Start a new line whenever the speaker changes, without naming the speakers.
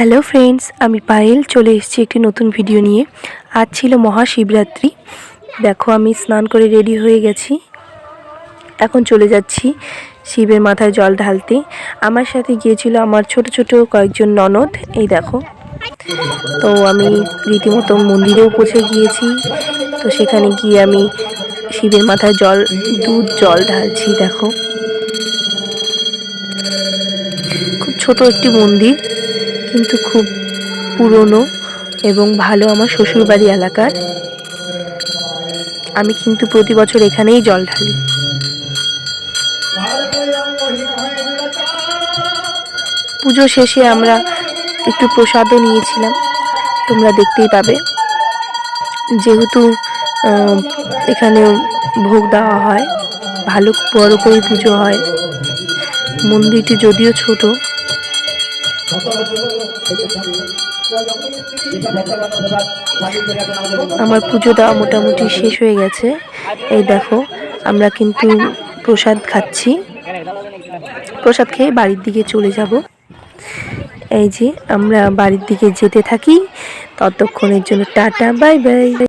Hello friends আমি পায়েল চলে এসেছি একটি নতুন ভিডিও নিয়ে। আজ ছিল মহাশিবরাত্রি। দেখো আমি স্নান করে রেডি হয়ে গেছি। এখন চলে যাচ্ছি শিবের মাথায় জল ঢালতে। আমার সাথে গিয়েছিল আমার ছোট ছোট কয়েকজন ননদ। এই দেখো। তো আমি রীতিমতো মন্দিরেও পৌঁছে গিয়েছি। তো সেখানে গিয়ে আমি শিবের মাথায় জল, দুধ জল ঢালছি, দেখো। খুব ছোট একটি মন্দির। কিন্তু খুব পুরনো এবং ভালো আমার শ্বশুরবাড়ি এলাকার। আমি কিন্তু প্রতি বছর এখানেই জল ঢালি। পুজো শেষে আমরা একটু প্রসাদও নিয়েছিলাম। তোমরা দেখতেই পাবে। যেহেতু এখানে ভোগ দেওয়া হয়, ভালো বড় করে পুজো হয়। মন্দিরটি যদিও ছোট আমার পুজো দেওয়া মোটামুটি শেষ হয়ে গেছে। এই দেখো, আমরা কিন্তু প্রসাদ খাচ্ছি। প্রসাদ খেয়ে বাড়ির দিকে চলে যাব। এই যে আমরা বাড়ির দিকে যেতে থাকি। ততক্ষণের জন্য টাটা, বাই বাই।